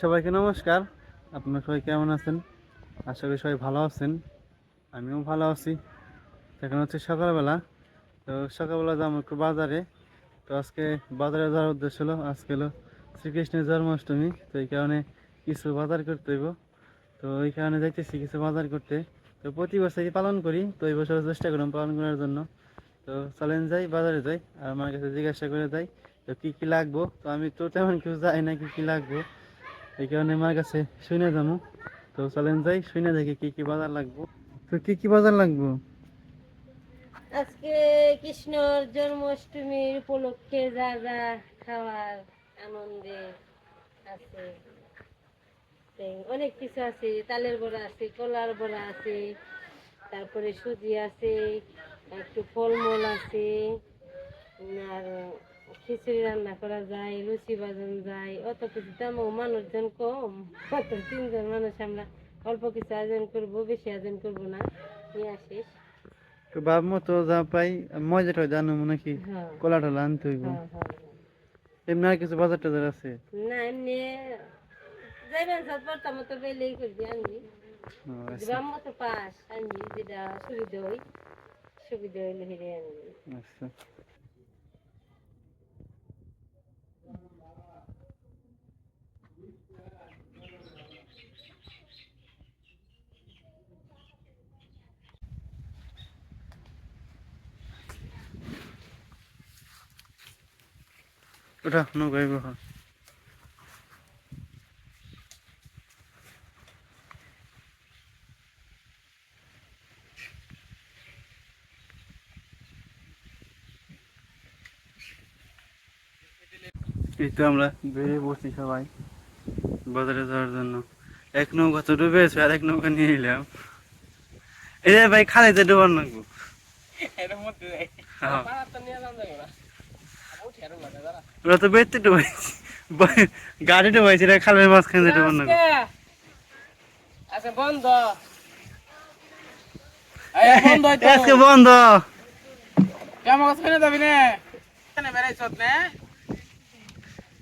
সবাইকে নমস্কার। আপনারা সবাই কেমন আছেন? আশা করি সবাই ভালো আছেন। আমিও ভালো আছি। এখন হচ্ছে সকালবেলা। তো সকালবেলা যাব একটু বাজারে। তো আজকে বাজারে যাওয়ার উদ্দেশ্য হলো, আজকে হলো শ্রীকৃষ্ণের জন্মাষ্টমী। তো এই কারণে কিছু বাজার করতে হইব। তো এই কারণে যাইতেছি কিছু বাজার করতে। তো প্রতি বছরই পালন করি। তো এই বছর চেষ্টা করলাম পালন করার জন্য। তো চলেন যাই, বাজারে যাই। আর আমার কাছে জিজ্ঞাসা করে যাই, তো কী কী লাগবো? তো আমি তো তেমন কিছু যাই না কী কী লাগবো। এই কারণে আমার কাছে শুনে যাব। তো চলেন যাই শুনে দেখি কি কি বাজার লাগবো। তো কি কি বাজার লাগবো? আজকে কৃষ্ণর জন্মাষ্টমীর উপলক্ষে যা যা খাওয়ার আনন্দে আছে। অনেক কিছু আছে, তালের বড়া আছে, কলার বড়া আছে, তারপরে সুজি আছে, একটু ফলমূল আছে আর খিচুড়ি রান্না করা যায় লুচি বাজানো যায় অত কিছু দামও মানুষজন কম। অত তিনজন মানুষ আমরা অল্প কিছু আয়োজন করব বেশি আয়োজন করব না। নিয়ে আসিস তো বাপ মতো যা পাই মজা টয় জানো নাকি? হ্যাঁ। কলা টলা আনতে হইব। হ্যাঁ হ্যাঁ এমনি আর কিছু বাজার টাজার আছে? না এমনি যাইবেন সব পড়তাম মতো বেলেই করবি আনবি। ও, আচ্ছা, গ্রাম মতো পাস আনবি যেটা সুবিধা হই সুবিধা হইলে হেরে আনবি। আচ্ছা। ওটা নৌকায় বহা এই তো আমরা বেরিয়ে পড়ছি সবাই বাজারে যাওয়ার জন্য। এক নৌকা তো ডুবেছে আর এক নৌকা নিয়ে এলাম। এই ভাই খালিতে ডুবার নাকবো হ্যাঁ। ওরা তো বেরতে ডুবাইছি গাড়ি ডুবাইছি রে খালের মাঝখানে আচ্ছা বন্ধ এই বন্ধ। আজকে বন্ধ কেমন করে যাবি না? কেন না?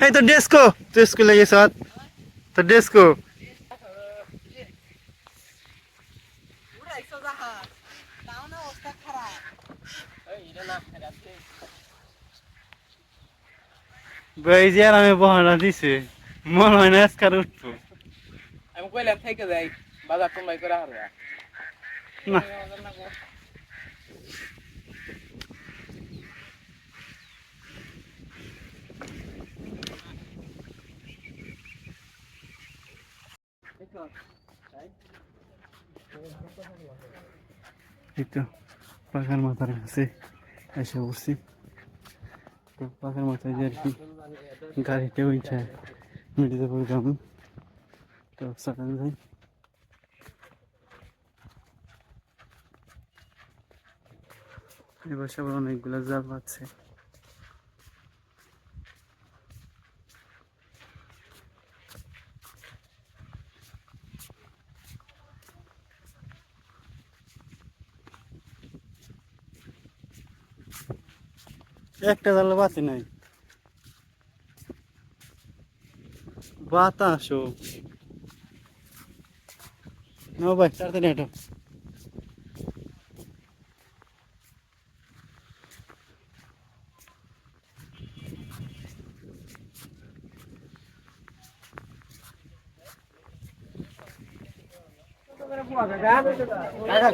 এই তো ডেস্কো। তুই স্কুলে গেছ। তো ডেস্কো এই এটা না রাতে ভাই যে আর আমি বহানা দিছে। মনে হয় না আজকাল উঠবো। আমি কইলাম থেকে যাই বাজার তোমাই করে হারবে না। এই তো পাখার মাথার কাছে এসে বসছি তো পাখার মাথায় যে আর কি গাড়িতে উঠে মেডিকেল যাব তো সকাল যাই এবার সবার অনেকগুলো জাল আছে। একটা জাল বাতি নাই। বাতাসও না ভাই তাড়াতাড়ি হাঁটো।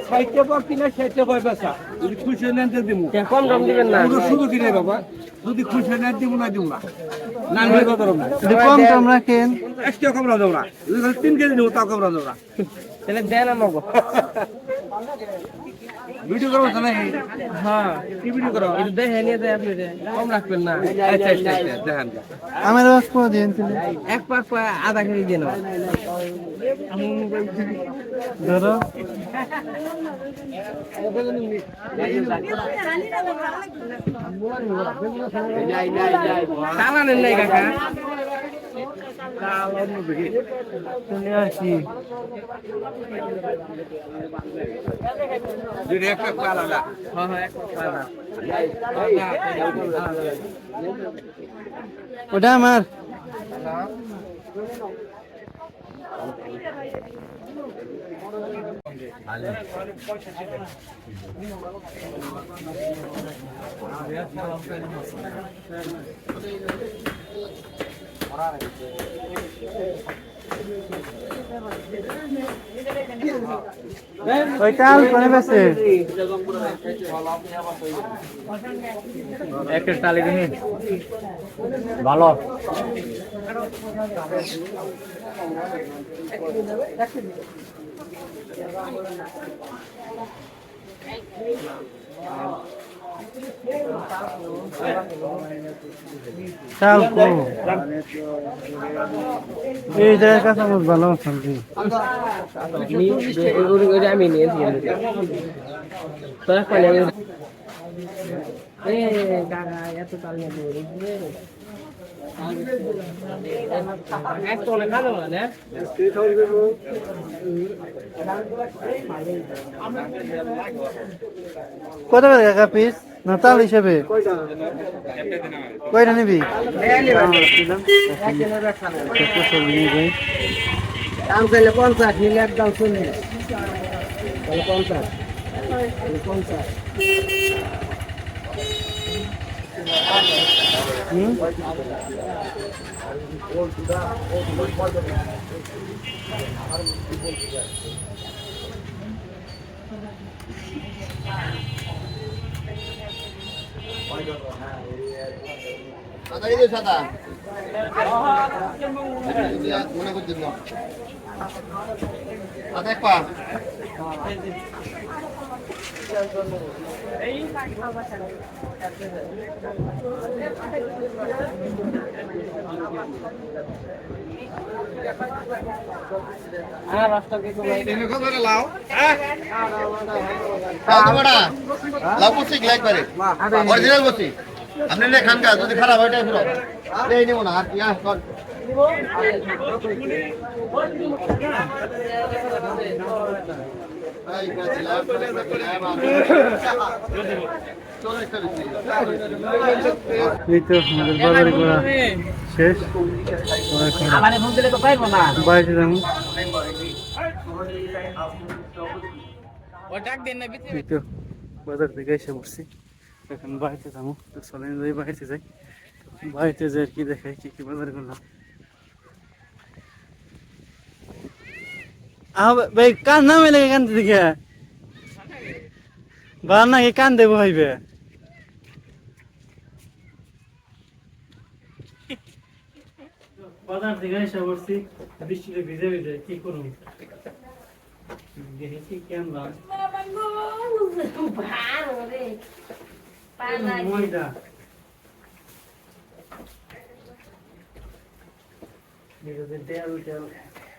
সাইটে পর কিনা সাইটে পর বেচা। যদি খুশি নেন দিমু। কম দাম দিবেন না? শুধু কিনে বাবা। যদি খুশি না। নিলে কত রকম কম দেবো না। তিন কেজি নেব তাও কমরা দেবো না। তাহলে দেন আমাকে। ভিডিও করব তো নাই হ্যাঁ কি ভিডিও করো? এটা দেখে নিয়ে দেয় আপনি। কম রাখবেন না। আচ্ছা আচ্ছা দেখেন। আমার রস করে দিন এক পার পায় আধা কেজি দিয়ে নাও। ধরো। চালানেন নাই কাকা। চলে আর কি যদি একটা আলাদা হ্যাঁ হ্যাঁ এক পার পায় ওটা আমার ওই চাল করে বেছে? একটা টালি দিন ভালো। চাল কো এই জায়গা কাঁচামচ ভালো শান্তি আমি নিয়েছি এত তাল নিয়ে কত করে কাকা পিস না চাল হিসেবে? কয়টা নিবি? দাম চাইলে পঞ্চাশ নিলে একদম তাহলে পঞ্চাশ পঞ্চাশ আর রাস্তা কি লাভ বসি গ্লাইড পারে অরিজিনাল বসি আপনি নে খান কাজ যদি খারাপ হয় তাই ফেরত এই নেব না আর কি কর এই তো আমাদের বাজারে করা শেষ। বাড়িতে যাব। এই তো বাজার থেকে এসে পড়ছি। এখন বাড়িতে যাব। তো চলেন যাই বাড়িতে যাই। বাড়িতে যাই আর কি দেখাই কি কি বাজার করলাম। ভাই কান না মেলে কান দিকে বা নাকি কান দেবো হইবে। বাজার থেকে এসে পড়ছি বৃষ্টিতে ভিজে ভিজে কি দেখেছি ময়দা। তেল তেল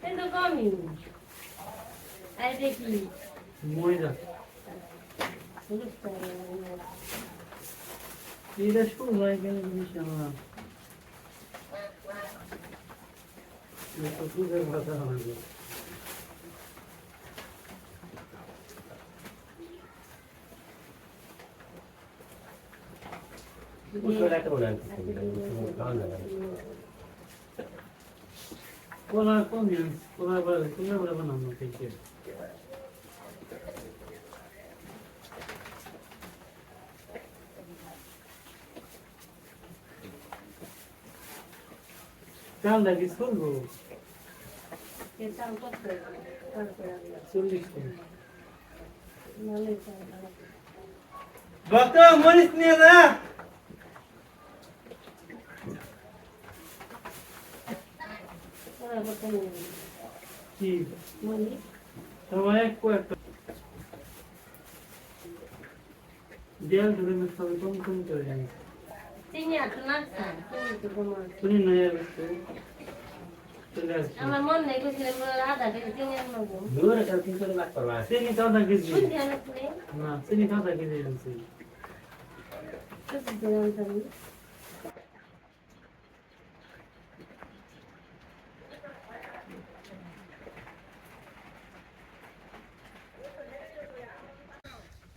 কোন এই তো কমই আই দেখি ময়দা এটা শুরু হয়ে গেল জিনিস আমার এটা দুধের কথা হবে কোলা কম কোলা বলে কোলা বলে বানানো থেকে চালটা কি চলবো এটা কত তারপরে চল্লিশ টাকা নালে ভক্ত মরিচ নিয়ে যা ওরা কত নিয়ে কি মনি তোমার কয়েকটা দেয়াল ধরে আমি কম কম করে জানি চিনি আট লাগছে চিনি তো কমার শুনি না আমার মন নেই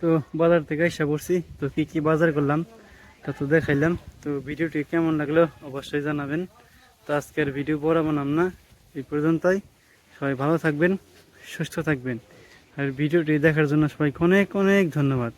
তো বাজার থেকে আসা পড়ছি। তো কি কি বাজার করলাম, তা তো দেখাইলাম। তো ভিডিওটি কেমন লাগল অবশ্যই জানাবেন। তো আজকের ভিডিও পড়াবো না, এই পর্যন্তই। সবাই ভালো থাকবেন, সুস্থ থাকবেন। আর ভিডিওটি দেখার জন্য সবাইকে অনেক অনেক ধন্যবাদ।